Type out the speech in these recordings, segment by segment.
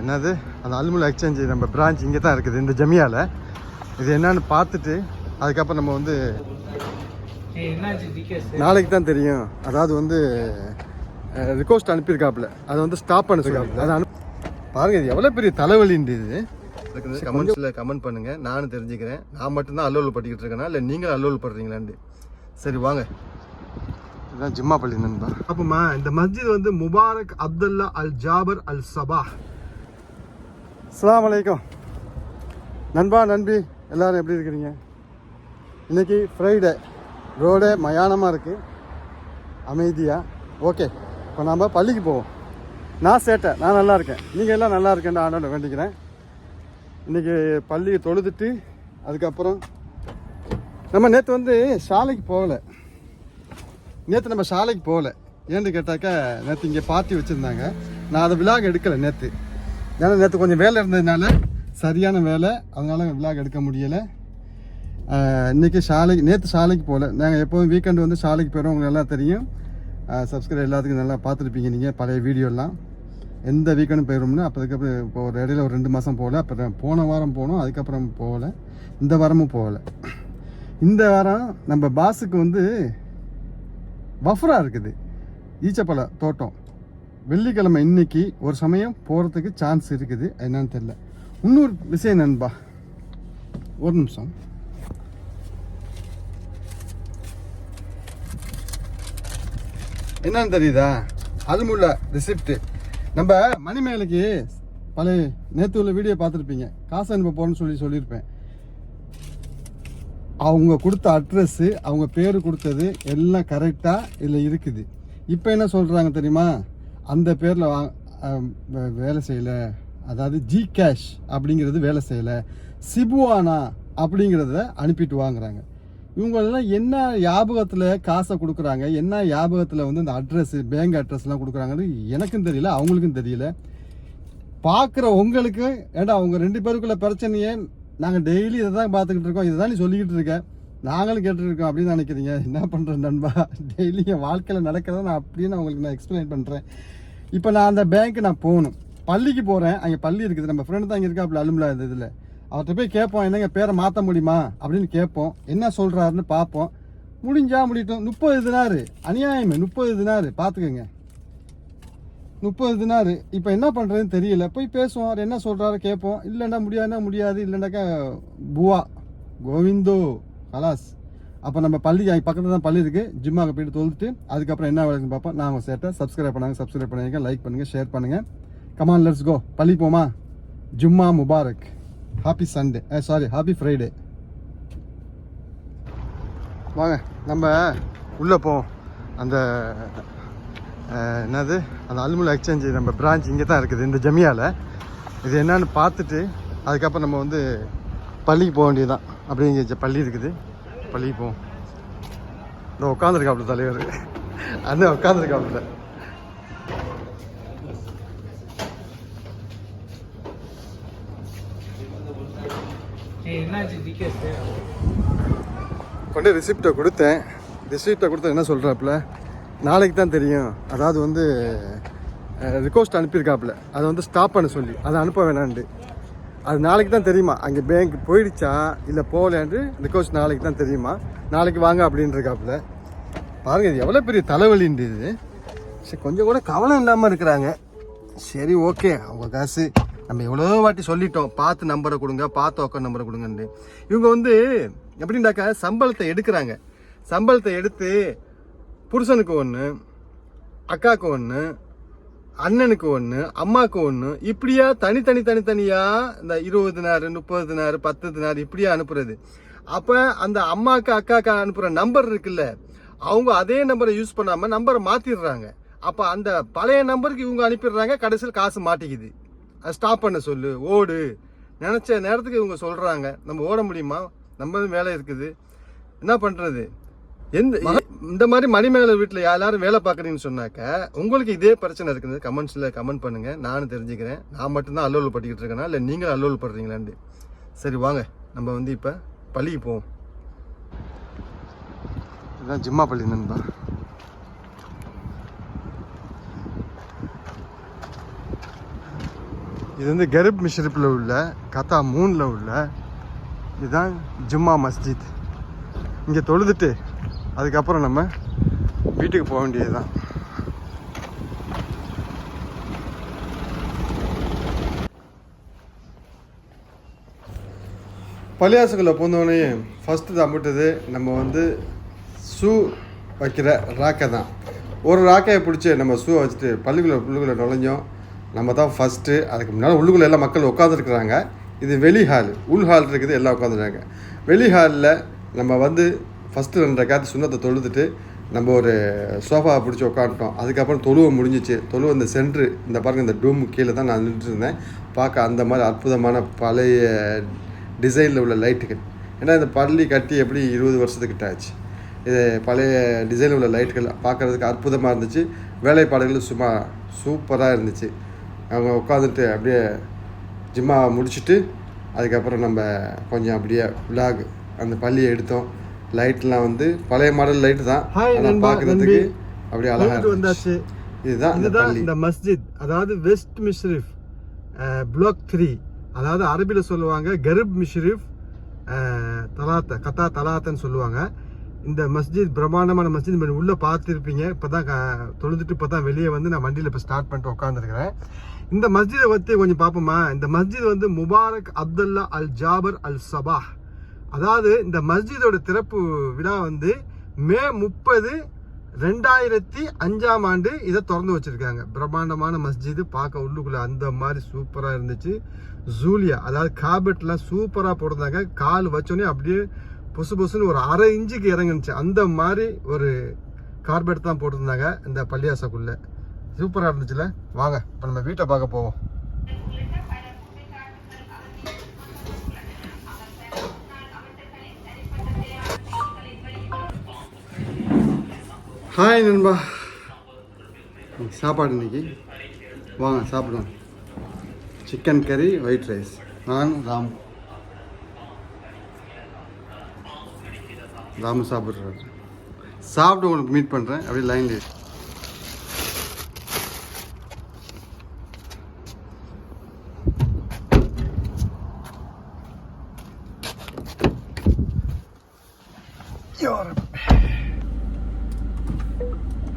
என்னது? அந்த அல்முல் எக்ஸ்சேஞ்ச் நம்ம பிரான்ச் இங்கே தான் இருக்குது இந்த ஜமியாவில் இது என்னன்னு பார்த்துட்டு அதுக்கப்புறம் நம்ம வந்து நாளைக்கு தான் தெரியும். அதாவது வந்து ரிக்வஸ்ட் அனுப்பியிருக்காப்புல. அதை வந்து ஸ்டாப் பண்ண சொல்லி. அதை அனு பாருங்க இது எவ்வளோ பெரிய தலைவலின்றது இது. கமெண்ட்ஸில் கமெண்ட் பண்ணுங்க. நானும் தெரிஞ்சுக்கிறேன். நான் மட்டும்தான் அல்லோல் பட்டிக்கிட்டு இருக்கேனா? இல்லை நீங்களும் அல்லோல் படுறீங்களான்னு சரி வாங்க. இதுதான் ஜிம்மா பள்ளி நண்பா. அப்பமா இந்த மஸ்ஜித் வந்து Mubarak Abdullah Al Jaber Al Saba. அஸ்லாம் வலைக்கம் நண்பா நண்பி எல்லாரும் எப்படி இருக்கிறீங்க? இன்னைக்கு ஃப்ரைடே ரோடே மயானமாக இருக்குது அமைதியாக ஓகே இப்போ நாம் பள்ளிக்கு போவோம். நான் சேட்டேன் நான் நல்லா இருக்கேன். நீங்கள் எல்லாம் நல்லா இருக்கேன்னு ஆண்டோட வேண்டிக்கிறேன். இன்றைக்கி பள்ளியை தொழுதுட்டு அதுக்கப்புறம் நம்ம நேற்று வந்து சாலைக்கு போகலை. நேற்று நம்ம சாலைக்கு போகல. ஏன்னு கேட்டாக்கா நேற்று இங்கே பார்ட்டி வச்சுருந்தாங்க. நான் அதை விழாக எடுக்கலை நேற்று ஏன்னா நேற்று கொஞ்சம் வேலை இருந்ததுனால சரியான வேலை. அதனால் விளாக் எடுக்க முடியலை. இன்றைக்கி சாலைக்கு நேற்று சாலைக்கு போகல நாங்கள் எப்போதும் வீக்கெண்டு வந்து சாலைக்கு போகிறோம் உங்களுக்கு நல்லா தெரியும். சப்ஸ்கிரைப் எல்லாத்துக்கும் நல்லா பார்த்துருப்பீங்க நீங்கள் பழைய வீடியோலாம் எந்த வீக்கெண்டும் போயிடும்னு அப்போதுக்கப்புறம் இப்போ ஒரு இடையில ஒரு ரெண்டு மாதம் போகல அப்புறம் போன வாரம் போனோம் அதுக்கப்புறம் போகல. இந்த வாரமும் போகலை. இந்த வாரம் நம்ம பாஸுக்கு வந்து பஃபரா இருக்குது. ஈச்சப்பழ தோட்டம். வெள்ளிக்கிழமை இன்னைக்கு ஒரு சமயம் போகிறதுக்கு சான்ஸ் இருக்குது. என்னன்னு தெரியல. இன்னொரு விஷயம் நண்பா ஒரு நிமிஷம். என்னன்னு தெரியுதா? அல்முல்ல ரிசிப்ட் நம்ம மணிமேலைக்கு பழைய நேற்று உள்ள வீடியோ பார்த்துருப்பீங்க. காசு அனுப்ப போகிறேன்னு சொல்லி சொல்லியிருப்பேன். அவங்க கொடுத்த அட்ரஸ்ஸு அவங்க பேர் கொடுத்தது எல்லாம் கரெக்டாக இதில் இருக்குது. இப்போ என்ன சொல்கிறாங்க தெரியுமா? அந்த பேரில் வா வே- வேலை செய்யலை. அதாவது ஜி கேஷ் அப்படிங்கிறது வேலை செய்யலை. சிபுவானா அப்படிங்கிறத அனுப்பிட்டு வாங்குறாங்க. இவங்களெல்லாம் என்ன ஞாபகத்தில் காசை கொடுக்குறாங்க? என்ன ஞாபகத்தில் வந்து இந்த அட்ரஸ் பேங்க் அட்ரஸ்லாம் கொடுக்குறாங்கன்னு எனக்கும் தெரியல அவங்களுக்கும் தெரியல. பார்க்குற உங்களுக்கு ஏடா அவங்க ரெண்டு பேருக்குள்ள பிரச்சனையே நாங்கள் டெய்லி இதை தான் பார்த்துக்கிட்டு இருக்கோம் இதை தான் நீ சொல்லிக்கிட்டு இருக்கேன் நாங்களும் கேட்டுருக்கோம் அப்படின்னு நினைக்கிறீங்க என்ன பண்ணுறேன் நண்பா? டெய்லி என் வாழ்க்கையில் நடக்கிறத நான் அப்படின்னு நான் உங்களுக்கு நான் எக்ஸ்பிளைன் பண்ணுறேன் இப்போ நான் அந்த பேங்க்கு நான் போகணும். பள்ளிக்கு போகிறேன் அங்கே பள்ளி இருக்குது. நம்ம ஃப்ரெண்டு தான் இங்கே இருக்கா அப்படி இந்த இதில். அவர்கிட்ட போய் கேட்போம் என்னங்க பேரை மாற்ற முடியுமா? அப்படின்னு கேட்போம். என்ன சொல்கிறாருன்னு பார்ப்போம். முடிஞ்சா முடியட்டும். முப்பது தினாரு அநியாயமே முப்பது தினாரு பார்த்துக்கோங்க. முப்பது தினாரு இப்போ என்ன பண்ணுறதுன்னு தெரியல. போய் பேசுவோம். அவர் என்ன சொல்கிறாரு கேட்போம். இல்லைன்னா முடியாதுன்னா முடியாது. இல்லைனாக்கா புவா. கோவிந்தோ. கலாஸ். அப்போ நம்ம பள்ளி பக்கத்தில் தான் பள்ளி இருக்குது ஜிம்மாக போயிட்டு தொழுதுட்டு அதுக்கப்புறம் என்ன வேலைன்னு பார்ப்போம். நான் உங்கள் சேர்த்த சப்ஸ்கிரைப் பண்ணாங்க சப்ஸ்கிரைப் பண்ணுங்க லைக் பண்ணுங்கள் ஷேர் பண்ணுங்கள் கமான் லெட்ஸ் கோ பள்ளி போமா? ஜும்மா Mubarak. Happy Sunday sorry happy Friday வாங்க நம்ம உள்ளே போவோம். அந்த என்னது? அந்த அல்முல் எக்ஸ்சேஞ்சு நம்ம பிரான்ச் இங்கே தான் இருக்குது இந்த ஜமியாவில் இது என்னன்னு பார்த்துட்டு அதுக்கப்புறம் நம்ம வந்து பள்ளிக்கு போக வேண்டியதுதான். அப்படியே பள்ளி இருக்குது. போவோம் இந்த உட்காந்துருக்காப்புல தலைவர். அந்த உட்காந்துருக்காப்புல கொண்டு ரிசிப்டை கொடுத்தேன். ரிசிப்டை கொடுத்தா என்ன சொல்கிறாப்புல நாளைக்கு தான் தெரியும். அதாவது வந்து ரிக்வஸ்ட் அனுப்பியிருக்காப்புல. அதை வந்து ஸ்டாப் பண்ண சொல்லி. அதை அனுப்ப வேணான்ட்டு. அது நாளைக்கு தான் தெரியுமா? அங்கே பேங்க் போயிடுச்சா? இல்லை போகலான்ட்டு ரிக்வஸ்ட் நாளைக்கு தான் தெரியுமா? நாளைக்கு வாங்க அப்படின்னு பாருங்கள் இது எவ்வளோ பெரிய தலைவலின்றது இது. சரி கொஞ்சம் கூட கவனம் இல்லாமல் இருக்கிறாங்க. சரி ஓகே அவங்க காசு நம்ம எவ்வளோ வாட்டி சொல்லிட்டோம். பார்த்து நம்பரை கொடுங்க பார்த்து உக்க நம்பரை கொடுங்கன்ட்டு. இவங்க வந்து எப்படின்னாக்கா சம்பளத்தை எடுக்கிறாங்க. சம்பளத்தை எடுத்து புருஷனுக்கு ஒன்று அக்காவுக்கு ஒன்று அண்ணனுக்கு ஒன்று அம்மாவுக்கு ஒன்று இப்படியா தனித்தனி தனித்தனியா இந்த இருபது தினாரு முப்பது தினாரு பத்து தினாரு இப்படியா அனுப்புறது? அப்போ அந்த அம்மாவுக்கு அக்காவுக்கு அனுப்புகிற நம்பர் இருக்குல்ல அவங்க அதே நம்பரை யூஸ் பண்ணாமல் நம்பரை மாற்றிடுறாங்க அப்போ அந்த பழைய நம்பருக்கு இவங்க அனுப்பிடுறாங்க கடைசியில் காசு மாட்டிக்குது. அது ஸ்டாப் பண்ண சொல்லு ஓடு. நினச்ச நேரத்துக்கு இவங்க சொல்கிறாங்க நம்ம ஓட முடியுமா? நம்ம வேலை இருக்குது. என்ன பண்ணுறது எந்த இந்த மாதிரி மணிமேகலை வீட்டில் எல்லாரும் வேலை பார்க்குறீங்கன்னு சொன்னாக்க உங்களுக்கு இதே பிரச்சனை இருக்குது. கமெண்ட்ஸில் கமெண்ட் பண்ணுங்க. நானும் தெரிஞ்சுக்கிறேன். நான் மட்டும்தான் அல்லோல் பட்டிக்கிட்டு இருக்கேனா? இல்லை நீங்களும் அல்லோல் படுறீங்களான்னு சரி வாங்க. நம்ம வந்து இப்போ பள்ளிக்கு போவோம். இதுதான் ஜிம்மா பள்ளி நண்பா. இது வந்து கரிப் மிஷ்ரிப்பில் உள்ள கத்தா மூணில் உள்ள இதுதான் ஜும்மா மஸ்ஜித். இங்கே தொழுதுட்டு அதுக்கப்புறம் நம்ம வீட்டுக்கு போக வேண்டியது தான் பள்ளியாசுக்குள்ளே பூந்தோடனே ஃபஸ்ட்டு தம்பிட்டது நம்ம வந்து ஷூ வைக்கிற ராக்கை தான். ஒரு ராக்கையை பிடிச்சி நம்ம ஷூ வச்சுட்டு பள்ளிக்குள்ளே உள்ளுக்குள்ளே நுழைஞ்சோம். நம்ம தான் ஃபஸ்ட்டு அதுக்கு முன்னால் உள்ளுக்குள்ளே எல்லாம் மக்கள் உட்காந்துருக்குறாங்க இது வெளி ஹால் உள் ஹால் இருக்குது எல்லாம் உட்காந்துருக்காங்க வெளி ஹாலில் நம்ம வந்து ஃபஸ்ட்டு ரெண்டு காற்று சுண்ணத்தை தொழுதுட்டு நம்ம ஒரு சோஃபாவை பிடிச்சி உட்காந்துட்டோம் அதுக்கப்புறம் தொழுவை முடிஞ்சிச்சு. தொழுவு இந்த சென்ட்ரு இந்த பாருங்க இந்த டூம் கீழே தான் நான் நின்றுட்டுருந்தேன் பார்க்க அந்த மாதிரி அற்புதமான பழைய டிசைனில் உள்ள லைட்டுகள் ஏன்னா இந்த பள்ளி கட்டி எப்படி இருபது வருஷத்துக்கிட்ட ஆச்சு. இது பழைய டிசைனில் உள்ள லைட்டுகள் பார்க்குறதுக்கு அற்புதமாக இருந்துச்சு. வேலைப்பாடுகள் சும்மா சூப்பராக இருந்துச்சு. அவங்க உட்காந்துட்டு அப்படியே ஜிம்மா முடிச்சுட்டு அதுக்கப்புறம் நம்ம கொஞ்சம் அப்படியே விலாக் அந்த பள்ளியை எடுத்தோம். லைட்லாம் வந்து பழைய மாடல் லைட்டு தான். ஆனால் பார்க்குறதுக்கு. அப்படியே அழகாக வந்தாச்சு. இதுதான் இந்த இதுதான் இந்த மஸ்ஜித். அதாவது வெஸ்ட் மிஷ்ரிஃப் பிளாக் த்ரீ அதாவது அரபியில் சொல்லுவாங்க கரிப் மிஷ்ரிஃப் தலாத்த கத்தா தலாத்தன்னு சொல்லுவாங்க. இந்த மஸ்ஜித் பிரம்மாண்டமான மஸ்ஜித் நீங்க உள்ள பார்த்துருப்பீங்க. இப்பதான் க- தொழுதுட்டு இப்போ தான் வெளியே வந்து நான் வண்டியில் இப்போ ஸ்டார்ட் பண்ணிட்டு உட்காந்துருக்கிறேன் இந்த மஸ்ஜிதை பற்றி கொஞ்சம் பார்ப்போமா? இந்த மஸ்ஜித் வந்து Mubarak Abdullah Al Jaber Al Sabah. அதாவது இந்த மஸ்ஜிதோட திறப்பு விழா வந்து மே முப்பது ரெண்டாயிரத்தி அஞ்சாம் ஆண்டு இதை திறந்து வச்சிருக்காங்க. பிரம்மாண்டமான மஸ்ஜிது பார்க்க உள்ளுக்குள்ளே அந்த மாதிரி சூப்பராக இருந்துச்சு. ஜூலியா அதாவது காபெட்லாம் சூப்பராக போட்டிருந்தாங்க. கால் வச்சோடனே அப்படியே புசு புசுன்னு ஒரு அரை இன்ச்சுக்கு இறங்குனுச்சு. அந்த மாதிரி ஒரு கார்பெட் தான் போட்டிருந்தாங்க இந்த பள்ளியாசக்குள்ளே. சூப்பராக இருந்துச்சுல? வாங்க இப்போ நம்ம வீட்டை பார்க்க போவோம். ஹாய் நண்பா. சாப்பாடு இன்னைக்கு? வாங்க சாப்பிடுவோம் சிக்கன் கறி ஒயிட் ரைஸ் நான் ராம். ராமு சாப்பிட்றாரு. சாப்பிட்டு உங்களுக்கு மீட் பண்ணுறேன் அப்படியே லைன்லேயே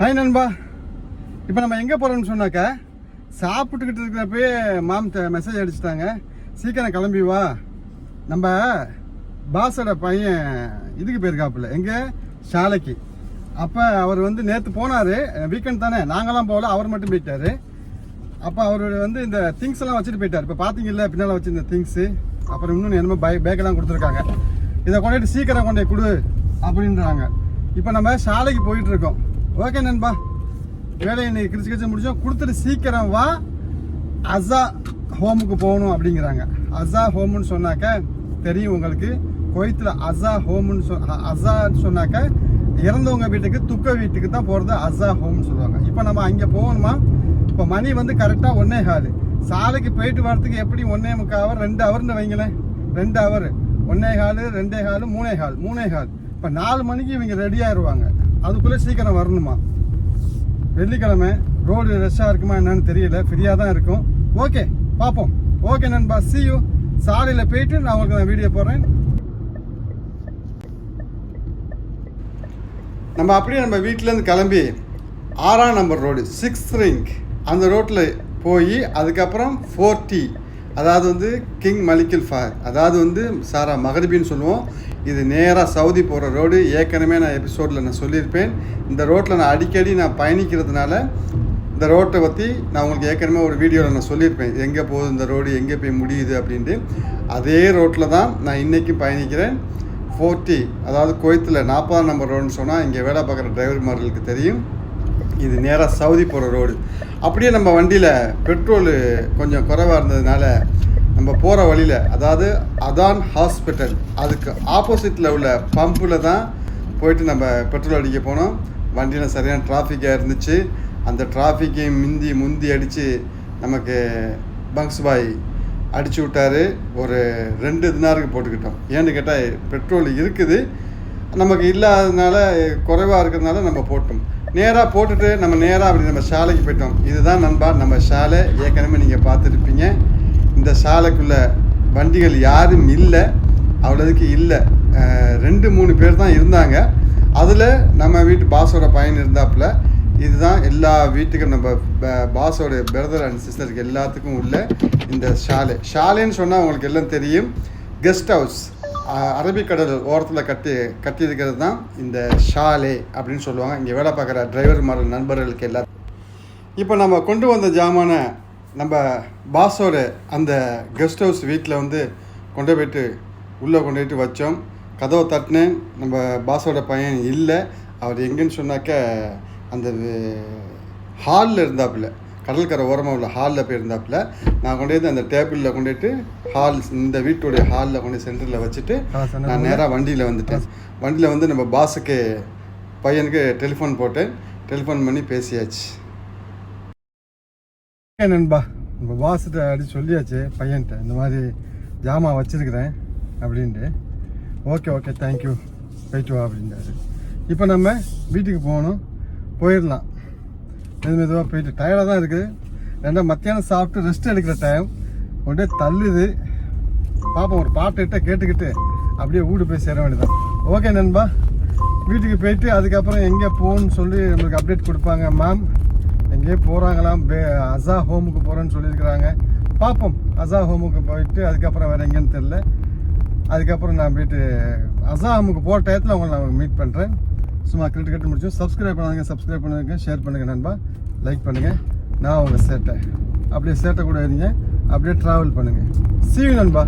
ஹாய் நண்பா. இப்போ நம்ம எங்கே போகிறோம்னு சொன்னாக்கா சாப்பிட்டுக்கிட்டு இருக்கிறப்பயே மாம் மெசேஜ் அடிச்சிட்டாங்க. சீக்கிரம் கிளம்பி வா. நம்ம பாஸோட பையன் இதுக்கு போயிருக்காப்புல. எங்கே? சாலைக்கு. அப்போ அவர் வந்து நேற்று போனார். வீக்கெண்ட் தானே. நாங்களாம் போகல. அவர் மட்டும் போயிட்டாரு. அப்போ அவர் வந்து இந்த திங்ஸ் எல்லாம் வச்சுட்டு போயிட்டார். இப்போ பார்த்தீங்கல்ல பின்னால் வச்சுருந்த திங்ஸு அப்புறம் இன்னும் என்னமோ பை பேக்கெல்லாம் கொடுத்துருக்காங்க. இதை கொண்டுட்டு சீக்கிரம் கொண்டே கொடு அப்படின்றாங்க. இப்போ நம்ம சாலைக்கு போயிட்டு இருக்கோம். ஓகே நண்பா. வேலையை இன்னைக்கு கிரிச்சு கிரிச்சு முடிச்சோம். கொடுத்துட்டு சீக்கிரம் வா. அசா ஹோமுக்கு போகணும் அப்படிங்கிறாங்க. அசா ஹோம்னு சொன்னாக்க தெரியும் உங்களுக்கு. குவைத்தில் அசா ஹோம்னு சொ அசான்னு சொன்னாக்க இறந்தவங்க வீட்டுக்கு துக்க வீட்டுக்கு தான் போகிறது அசா ஹோம்னு சொல்லுவாங்க. இப்போ நம்ம அங்கே போகணுமா? இப்போ மணி வந்து கரெக்டாக ஒன்னே ஹால் சாலைக்கு போயிட்டு வரதுக்கு எப்படி ஒன்னே முக்கால் ஹவர் ரெண்டு ஹவர்னு வைங்களேன். ரெண்டு ஹவர் ஒன்னே ஹால் ரெண்டே ஹாலு மூணே ஹால் மூணே ஹால் இப்போ நாலு மணிக்கு இவங்க ரெடி ஆயிடுவாங்க அதுக்குள்ளே சீக்கிரம் வரணுமா? வெள்ளிக்கிழமை ரோடு ரஷ்ஷாக இருக்குமா என்னன்னு தெரியல. ஃப்ரீயாக தான் இருக்கும். ஓகே பார்ப்போம். ஓகே நண்பா. சி யூ சாலையில் போயிட்டு நான் உங்களுக்கு நான் வீடியோ போடுறேன். நம்ம அப்படியே நம்ம வீட்டிலேருந்து கிளம்பி ஆறாம் நம்பர் ரோடு சிக்ஸ் ரிங் அந்த ரோட்டில் போய் அதுக்கப்புறம் ஃபோர்ட்டி அதாவது வந்து கிங் மலிக்கில் ஃபார் அதாவது வந்து சாரா மகரிபின்னு சொல்லுவோம். இது நேராக சவுதி போகிற ரோடு ஏற்கனவே நான் எபிசோடில் நான் சொல்லியிருப்பேன். இந்த ரோட்டில் நான் அடிக்கடி நான் பயணிக்கிறதுனால இந்த ரோட்டை பற்றி நான் உங்களுக்கு ஏற்கனவே ஒரு வீடியோவில் நான் சொல்லியிருப்பேன். எங்கே போகுது இந்த ரோடு எங்கே போய் முடியுது அப்படின்ட்டு. அதே ரோட்டில் தான் நான் இன்றைக்கும் பயணிக்கிறேன். ஃபோர்ட்டி அதாவது கோயத்தில் நாற்பதாம் நம்பர் ரோடுன்னு சொன்னால் இங்கே வேலை பார்க்குற டிரைவர்மார்களுக்கு தெரியும். இது நேராக சவுதி போகிற ரோடு அப்படியே நம்ம வண்டியில் பெட்ரோலு கொஞ்சம் குறைவாக இருந்ததுனால நம்ம போகிற வழியில் அதாவது அதான் ஹாஸ்பிட்டல் அதுக்கு ஆப்போசிட்டில் உள்ள பம்பில் தான் போயிட்டு நம்ம பெட்ரோல் அடிக்க போனோம். வண்டியில் சரியான டிராஃபிக்காக இருந்துச்சு. அந்த டிராஃபிக்கையும் மிந்தி முந்தி அடித்து நமக்கு பங்க்ஸ் பாய் அடிச்சு விட்டாரு. ஒரு ரெண்டு தினாருக்கு போட்டுக்கிட்டோம். ஏன்னு கேட்டால் பெட்ரோல் இருக்குது. நமக்கு இல்லாததுனால குறைவாக இருக்கிறதுனால நம்ம போட்டோம். நேராக போட்டுட்டு நம்ம நேராக அப்படி நம்ம சாலைக்கு போயிட்டோம். இதுதான் நண்பா நம்ம சாலை. ஏற்கனவே நீங்கள் பார்த்துருப்பீங்க. இந்த சாலைக்குள்ள வண்டிகள் யாரும் இல்லை அவ்வளோதுக்கு இல்லை. ரெண்டு மூணு பேர் தான் இருந்தாங்க. அதில் நம்ம வீட்டு பாஸோட பையன் இருந்தாப்புல இதுதான் எல்லா வீட்டுக்கும் நம்ம பாஸோட பிரதர் அண்ட் சிஸ்டருக்கு எல்லாத்துக்கும் உள்ள இந்த ஷாலை ஷாலைன்னு சொன்னால் உங்களுக்கு எல்லாம் தெரியும். கெஸ்ட் ஹவுஸ் அரபிக்கடல் ஓரத்தில் கட்டி கட்டியிருக்கிறது தான் இந்த ஷாலே அப்படின்னு சொல்லுவாங்க. இங்கே வேலை பார்க்குற டிரைவர் மாதிரி நண்பர்களுக்கு எல்லா இப்போ நம்ம கொண்டு வந்த ஜாமானை நம்ம பாஸோட அந்த கெஸ்ட் ஹவுஸ் வீட்டில் வந்து கொண்டு போயிட்டு உள்ளே கொண்டு போயிட்டு வச்சோம். கதவை தட்டினேன் நம்ம பாஸோட பையன் இல்லை. அவர் எங்கேன்னு சொன்னாக்க அந்த ஹாலில் இருந்தாப்புல கடற்கரை ஓரமாக உள்ள ஹாலில் போயிருந்தாப்புல நான் கொண்டு போய் அந்த டேபிளில் கொண்டு போயிட்டு ஹால் இந்த வீட்டுடைய ஹாலில் கொண்டு சென்டரில் வச்சுட்டு நான் நேராக வண்டியில் வந்துட்டேன். வண்டியில் வந்து நம்ம பாஸுக்கு பையனுக்கு டெலிஃபோன் போட்டேன். டெலிஃபோன் பண்ணி பேசியாச்சு. நண்பா நம்ம பாஸ்கிட்ட அடி சொல்லியாச்சு பையன்கிட்ட இந்த மாதிரி ஜாமான் வச்சிருக்கிறேன் அப்படின்ட்டு. ஓகே ஓகே தேங்க்யூ போயிட்டு வா அப்படின்றாரு இப்போ நம்ம வீட்டுக்கு போகணும். போயிடலாம். மெது மெதுவாக போயிட்டு. டயர்டாக தான் இருக்குது ரெண்டா மத்தியானம் சாப்பிட்டு ரெஸ்ட் எடுக்கிற டைம் கொண்டே தள்ளுது. பார்ப்போம் ஒரு பாட்டுகிட்ட கேட்டுக்கிட்டு அப்படியே வீடு போய் சேர வேண்டியதான் ஓகே நண்பா. வீட்டுக்கு போயிட்டு அதுக்கப்புறம் எங்கே போகணும்னு சொல்லி நம்மளுக்கு அப்டேட் கொடுப்பாங்க மேம் எங்கேயோ போகிறாங்களாம் பே அசா ஹோமுக்கு போகிறேன்னு சொல்லியிருக்கிறாங்க. பார்ப்போம். அசா ஹோமுக்கு போயிட்டு அதுக்கப்புறம் வேறு எங்கேன்னு தெரில அதுக்கப்புறம் நான் போயிட்டு அசா ஹோமுக்கு போகிற டயத்தில் உங்களை நான் மீட் பண்ணுறேன் சும்மா கிரிட்டு கட்டு முடிச்சோம் சப்ஸ்கிரைப் பண்ணாங்க சப்ஸ்கிரைப் பண்ணுங்க ஷேர் பண்ணுங்கள் நண்பா. லைக் பண்ணுங்கள் நான் உங்கள் சேட்டை. அப்படியே சேட்டை கூட இருங்க அப்படியே ட்ராவல் பண்ணுங்கள் சீவி நண்பா.